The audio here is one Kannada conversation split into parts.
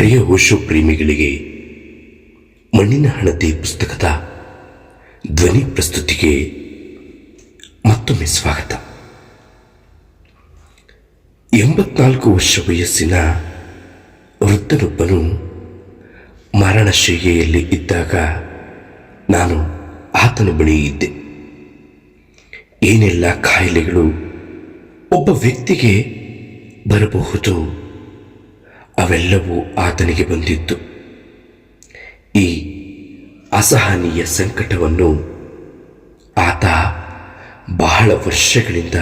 ಪ್ರಿಯ ಓಶೋ ಪ್ರೇಮಿಗಳಿಗೆ ಮಣ್ಣಿನ ಹಣತೆ ಪುಸ್ತಕದ ಧ್ವನಿ ಪ್ರಸ್ತುತಿಗೆ ಮತ್ತೊಮ್ಮೆ ಸ್ವಾಗತ. ಎಂಬತ್ನಾಲ್ಕು ವರ್ಷ ವಯಸ್ಸಿನ ವೃದ್ಧನೊಬ್ಬನು ಮರಣಶಯ್ಯೆಯಲ್ಲಿ ಇದ್ದಾಗ ನಾನು ಆತನ ಬಳಿ ಇದ್ದೆ. ಏನೆಲ್ಲ ಕಾಯಿಲೆಗಳು ಒಬ್ಬ ವ್ಯಕ್ತಿಗೆ ಬರಬಹುದು ಅವೆಲ್ಲವೂ ಆತನಿಗೆ ಬಂದಿತ್ತು. ಈ ಅಸಹನೀಯ ಸಂಕಟವನ್ನು ಆತ ಬಹಳ ವರ್ಷಗಳಿಂದ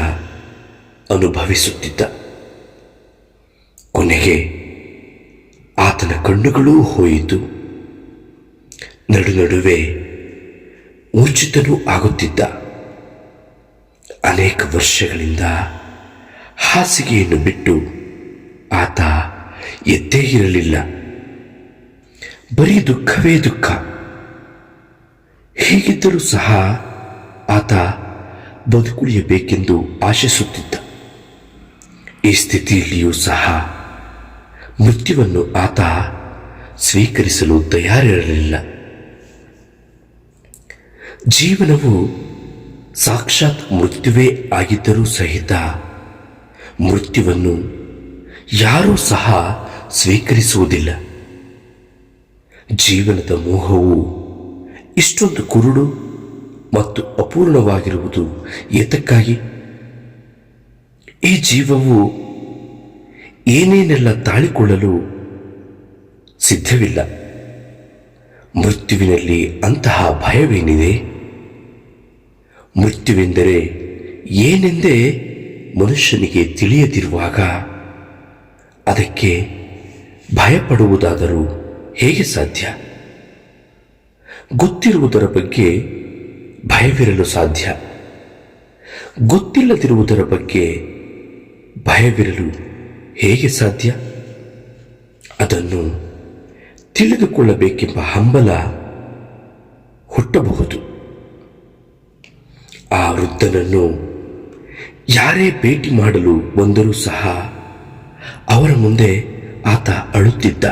ಅನುಭವಿಸುತ್ತಿದ್ದ. ಕೊನೆಗೆ ಆತನ ಕಣ್ಣುಗಳೂ ಹೋಯಿತು. ನಡು ನಡುವೆ ಮೂರ್ಛಿತನೂ ಆಗುತ್ತಿದ್ದ. ಅನೇಕ ವರ್ಷಗಳಿಂದ ಹಾಸಿಗೆಯನ್ನು ಬಿಟ್ಟು ಆತ ಎದ್ದೇ ಇರಲಿಲ್ಲ. ಬರೀ ದುಃಖವೇ ದುಃಖ. ಹೀಗಿದ್ದರೂ ಸಹ ಆತ ಬದುಕುಳಿಯಬೇಕೆಂದು ಆಶಿಸುತ್ತಿದ್ದ. ಈ ಸ್ಥಿತಿಯಲ್ಲಿಯೂ ಸಹ ಮೃತ್ಯುವನ್ನು ಆತ ಸ್ವೀಕರಿಸಲು ತಯಾರಿರಲಿಲ್ಲ. ಜೀವನವು ಸಾಕ್ಷಾತ್ ಮೃತ್ಯುವೇ ಆಗಿದ್ದರೂ ಸಹಿತ ಮೃತ್ಯುವನ್ನು ಯಾರೂ ಸಹ ಸ್ವೀಕರಿಸುವುದಿಲ್ಲ. ಜೀವನದ ಮೋಹವು ಇಷ್ಟೊಂದು ಕುರುಡು ಮತ್ತು ಅಪೂರ್ಣವಾಗಿರುವುದು ಏತಕ್ಕಾಗಿ ಈ ಜೀವವು ಏನೇನೆಲ್ಲ ತಾಳಿಕೊಳ್ಳಲು ಸಿದ್ಧವಿಲ್ಲ? ಮೃತ್ಯುವಿನಲ್ಲಿ ಅಂತಹ ಭಯವೇನಿದೆ? ಮೃತ್ಯುವೆಂದರೆ ಏನೆಂದೇ ಮನುಷ್ಯನಿಗೆ ತಿಳಿಯದಿರುವಾಗ ಅದಕ್ಕೆ ಭಯಪಡುವುದಾದರೂ ಹೇಗೆ ಸಾಧ್ಯ? ಗೊತ್ತಿರುವುದರ ಬಗ್ಗೆ ಭಯವಿರಲು ಸಾಧ್ಯ. ಗೊತ್ತಿಲ್ಲದಿರುವುದರ ಬಗ್ಗೆ ಭಯವಿರಲು ಹೇಗೆ ಸಾಧ್ಯ? ಅದನ್ನು ತಿಳಿದುಕೊಳ್ಳಬೇಕೆಂಬ ಹಂಬಲ ಹುಟ್ಟಬಹುದು. ಆ ವೃದ್ಧನನ್ನು ಯಾರೇ ಭೇಟಿ ಮಾಡಲು ಬಂದರೂ ಸಹ ಅವರ ಮುಂದೆ ಆತ ಅಳುತ್ತಿದ್ದ.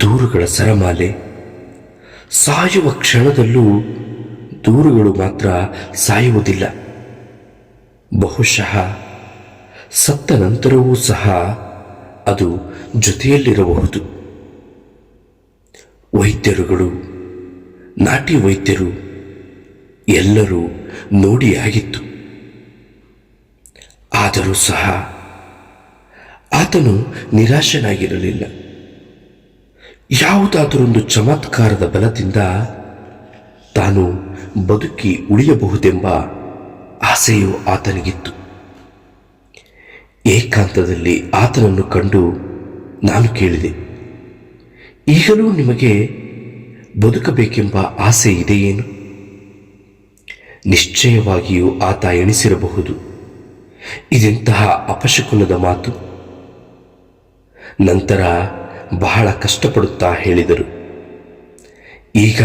ದೂರುಗಳ ಸರಮಾಲೆ. ಸಾಯುವ ಕ್ಷಣದಲ್ಲೂ ದೂರುಗಳು ಮಾತ್ರ ಸಾಯುವುದಿಲ್ಲ. ಬಹುಶಃ ಸತ್ತ ನಂತರವೂ ಸಹ ಅದು ಜೊತೆಯಲ್ಲಿರಬಹುದು. ವೈದ್ಯರುಗಳು, ನಾಟಿ ವೈದ್ಯರು ಎಲ್ಲರೂ ನೋಡಿಯಾಗಿತ್ತು ಆದರೂ ಸಹ ಆತನು ನಿರಾಶನಾಗಿರಲಿಲ್ಲ. ಯಾವುದಾದರೊಂದು ಚಮತ್ಕಾರದ ಬಲದಿಂದ ತಾನು ಬದುಕಿ ಉಳಿಯಬಹುದೆಂಬ ಆಸೆಯು ಆತನಿಗಿತ್ತು. ಏಕಾಂತದಲ್ಲಿ ಆತನನ್ನು ಕಂಡು ನಾನು ಕೇಳಿದೆ, ಈಗಲೂ ನಿಮಗೆ ಬದುಕಬೇಕೆಂಬ ಆಸೆ ಇದೆಯೇನು? ನಿಶ್ಚಯವಾಗಿಯೂ ಆತ ಎಣಿಸಿರಬಹುದು. ಇದೆಂತಹ ಅಪಶಕುನದ ಮಾತು? ನಂತರ ಬಹಳ ಕಷ್ಟಪಡುತ್ತಾ ಹೇಳಿದರು. ಈಗ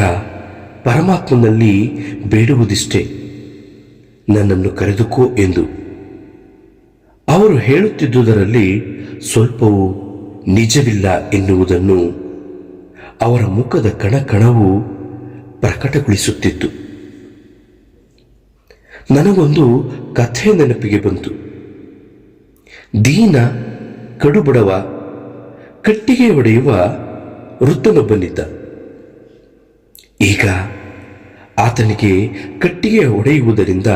ಪರಮಾತ್ಮನಲ್ಲಿ ಬೇಡುವುದಿಷ್ಟೇ. ನನ್ನನ್ನು ಕರೆದುಕೋ ಎಂದು. ಅವರು ಹೇಳುತ್ತಿದ್ದುದರಲ್ಲಿ ಸ್ವಲ್ಪವೂ ನಿಜವಿಲ್ಲ ಎನ್ನುವುದನ್ನು ಅವರ ಮುಖದ ಕಣಕಣವು ಪ್ರಕಟಗೊಳಿಸುತ್ತಿತ್ತು. ನನಗೊಂದು ಕಥೆ ನೆನಪಿಗೆ ಬಂತು. ದೀನ ಕಡುಬಡವ ಕಟ್ಟಿಗೆ ಹೊಡೆಯುವ ವೃದ್ಧನೊಬ್ಬನಿದ್ದ ಈಗ ಆತನಿಗೆ ಕಟ್ಟಿಗೆ ಒಡೆಯುವುದರಿಂದ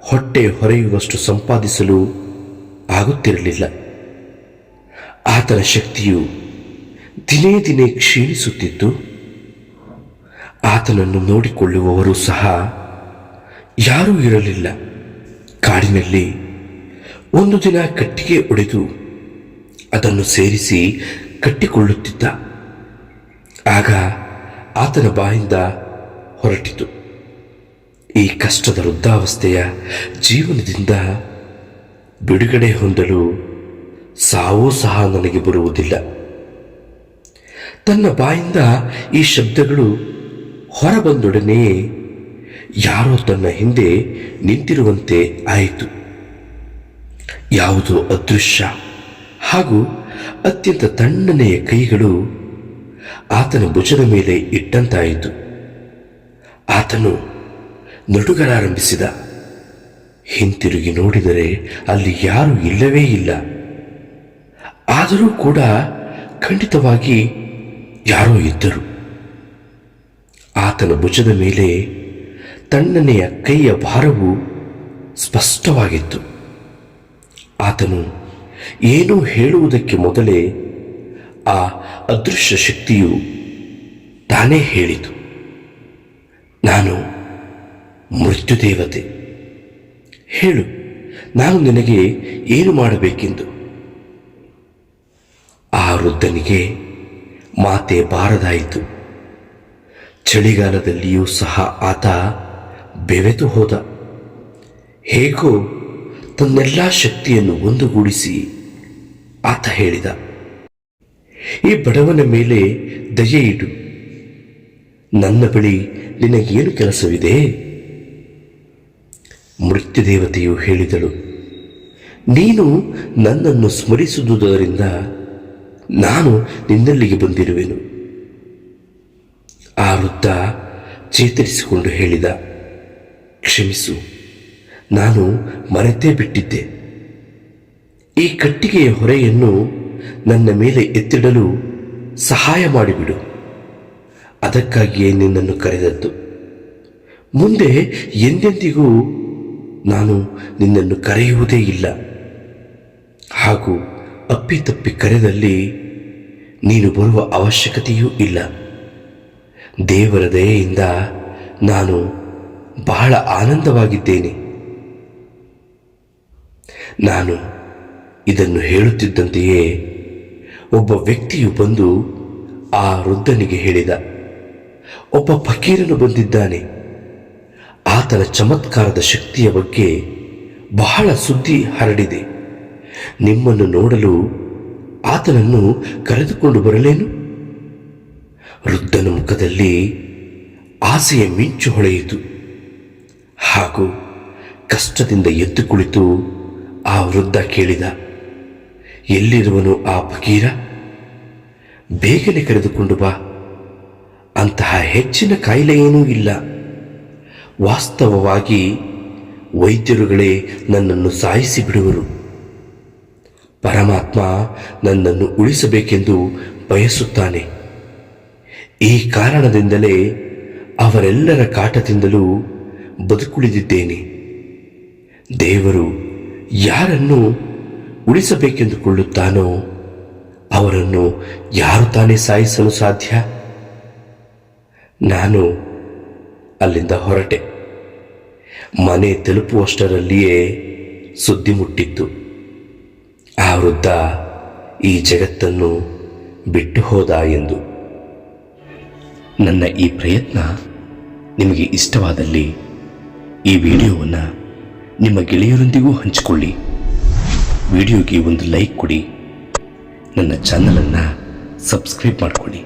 ಹೊಟ್ಟೆ ಹೊರೆಯುವಷ್ಟು ಸಂಪಾದಿಸಲು ಆಗುತ್ತಿರಲಿಲ್ಲ. ಆತನ ಶಕ್ತಿಯು ದಿನೇ ದಿನೇ ಕ್ಷೀಣಿಸುತ್ತಿತ್ತು. ಆತನನ್ನು ನೋಡಿಕೊಳ್ಳುವವರು ಸಹ ಯಾರೂ ಇರಲಿಲ್ಲ. ಕಾಡಿನಲ್ಲಿ ಒಂದು ದಿನ ಕಟ್ಟಿಗೆ ಒಡೆದು ಅದನ್ನು ಸೇರಿಸಿ ಕಟ್ಟಿಕೊಳ್ಳುತ್ತಿದ್ದ. ಆಗ ಆತನ ಬಾಯಿಂದ ಹೊರಟಿತು. ಈ ಕಷ್ಟದ ವೃದ್ಧಾವಸ್ಥೆಯ ಜೀವನದಿಂದ ಬಿಡುಗಡೆ ಹೊಂದಲು ಸಾವೂ ಸಹ ನನಗೆ ಬರುವುದಿಲ್ಲ. ತನ್ನ ಬಾಯಿಂದ ಈ ಶಬ್ದಗಳು ಹೊರಬಂದೊಡನೆಯೇ ಯಾರೋ ತನ್ನ ಹಿಂದೆ ನಿಂತಿರುವಂತೆ ಆಯಿತು. ಯಾವುದೋ ಅದೃಶ್ಯ? ಹಾಗೂ ಅತ್ಯಂತ ತಣ್ಣನೆಯ ಕೈಗಳು ಆತನ ಭುಜದ ಮೇಲೆ ಇಟ್ಟಂತಾಯಿತು. ಆತನು ನಡುಗಲಾರಂಭಿಸಿದ, ಹಿಂತಿರುಗಿ ನೋಡಿದರೆ ಅಲ್ಲಿ ಯಾರೂ ಇಲ್ಲವೇ ಇಲ್ಲ. ಆದರೂ ಕೂಡ ಖಂಡಿತವಾಗಿ ಯಾರೋ ಇದ್ದರು. ಆತನ ಭುಜದ ಮೇಲೆ ತಣ್ಣನೆಯ ಕೈಯ ಭಾರವು ಸ್ಪಷ್ಟವಾಗಿತ್ತು. ಆತನು ಏನೂ ಹೇಳುವುದಕ್ಕೆ ಮೊದಲೇ ಆ ಅದೃಶ್ಯ ಶಕ್ತಿಯು ತಾನೇ ಹೇಳಿತು. ನಾನು ಮೃತ್ಯುದೇವತೆ. ಹೇಳು, ನಾನು ನಿನಗೆ ಏನು ಮಾಡಬೇಕೆಂದು. ಆ ವೃದ್ಧನಿಗೆ ಮಾತೆ ಬಾರದಾಯಿತು. ಚಳಿಗಾಲದಲ್ಲಿಯೂ ಸಹ ಆತ ಬೆವೆತು ಹೋದ. ಹೇಗೋ ತನ್ನೆಲ್ಲ ಶಕ್ತಿಯನ್ನು ಒಂದುಗೂಡಿಸಿ ಆತ ಹೇಳಿದ, ಈ ಬಡವನ ಮೇಲೆ ದಯೆ ಇಡು. ನನ್ನ ಬಳಿ ನಿನಗೇನು ಕೆಲಸವಿದೆ? ಮೃತ್ಯುದೇವತೆಯು ಹೇಳಿದಳು, ನೀನು ನನ್ನನ್ನು ಸ್ಮರಿಸುವುದರಿಂದ ನಾನು ನಿನ್ನಲ್ಲಿಗೆ ಬಂದಿರುವೆನು. ಆ ವೃದ್ಧ ಚೇತರಿಸಿಕೊಂಡು ಹೇಳಿದ, ಕ್ಷಮಿಸು. ನಾನು ಮರೆತೇ ಬಿಟ್ಟಿದ್ದೆ. ಈ ಕಟ್ಟಿಗೆಯ ಹೊರೆಯನ್ನು ನನ್ನ ಮೇಲೆ ಎತ್ತಿಡಲು ಸಹಾಯ ಮಾಡಿಬಿಡು. ಅದಕ್ಕಾಗಿಯೇ ನಿನ್ನನ್ನು ಕರೆದದ್ದು. ಮುಂದೆ ಎಂದೆಂದಿಗೂ ನಾನು ನಿನ್ನನ್ನು ಕರೆಯುವುದೇ ಇಲ್ಲ. ಹಾಗೂ ಅಪ್ಪಿತಪ್ಪಿ ಕರೆದಲ್ಲಿ ನೀನು ಬರುವ ಅವಶ್ಯಕತೆಯೂ ಇಲ್ಲ. ದೇವರ ದಯೆಯಿಂದ ನಾನು ಬಹಳ ಆನಂದವಾಗಿದ್ದೇನೆ. ನಾನು ಇದನ್ನು ಹೇಳುತ್ತಿದ್ದಂತೆಯೇ ಒಬ್ಬ ವ್ಯಕ್ತಿಯು ಬಂದು ಆ ವೃದ್ಧನಿಗೆ ಹೇಳಿದ, ಒಬ್ಬ ಫಕೀರನು ಬಂದಿದ್ದಾನೆ. ಆತನ ಚಮತ್ಕಾರದ ಶಕ್ತಿಯ ಬಗ್ಗೆ ಬಹಳ ಸುದ್ದಿ ಹರಡಿದೆ. ನಿಮ್ಮನ್ನು ನೋಡಲು ಆತನನ್ನು ಕರೆದುಕೊಂಡು ಬರಲೇನು? ವೃದ್ಧನ ಮುಖದಲ್ಲಿ ಆಸೆಯ ಮಿಂಚು ಹೊಳೆಯಿತು. ಹಾಗೂ ಕಷ್ಟದಿಂದ ಎದ್ದು ಕುಳಿತು ಆ ವೃದ್ಧ ಕೇಳಿದ, ಎಲ್ಲಿರುವನು ಆ ಫಕೀರ? ಬೇಗನೆ ಕರೆದುಕೊಂಡು ಬಾ. ಅಂತಹ ಹೆಚ್ಚಿನ ಕಾಯಿಲೆ ಏನೂ ಇಲ್ಲ. ವಾಸ್ತವವಾಗಿ ವೈದ್ಯರುಗಳೇ ನನ್ನನ್ನು ಸಾಯಿಸಿ ಬಿಡುವರು ಪರಮಾತ್ಮ ನನ್ನನ್ನು ಉಳಿಸಬೇಕೆಂದು ಬಯಸುತ್ತಾನೆ. ಈ ಕಾರಣದಿಂದಲೇ ಅವರೆಲ್ಲರ ಕಾಟದಿಂದಲೂ ಬದುಕುಳಿದಿದ್ದೇನೆ. ದೇವರು ಯಾರನ್ನು ಉಳಿಸಬೇಕೆಂದುಕೊಳ್ಳುತ್ತಾನೋ ಅವರನ್ನು ಯಾರು ತಾನೇ ಸಾಯಿಸಲು ಸಾಧ್ಯ? ನಾನು ಅಲ್ಲಿಂದ ಹೊರಟೆ. ಮನೆ ತಲುಪುವಷ್ಟರಲ್ಲಿಯೇ ಸುದ್ದಿ ಮುಟ್ಟಿತ್ತು. ಆ ವೃದ್ಧ ಈ ಜಗತ್ತನ್ನು ಬಿಟ್ಟು ಹೋದ ಎಂದು. ನನ್ನ ಈ ಪ್ರಯತ್ನ ನಿಮಗೆ ಇಷ್ಟವಾದಲ್ಲಿ ಈ ವಿಡಿಯೋವನ್ನು ನಿಮ್ಮ ಗೆಳೆಯರೊಂದಿಗೂ ಹಂಚಿಕೊಳ್ಳಿ. ವಿಡಿಯೋಗೆ ಒಂದು ಲೈಕ್ ಕೊಡಿ. ನನ್ನ ಚಾನಲನ್ನು ಸಬ್ಸ್ಕ್ರೈಬ್ ಮಾಡಿಕೊಳ್ಳಿ.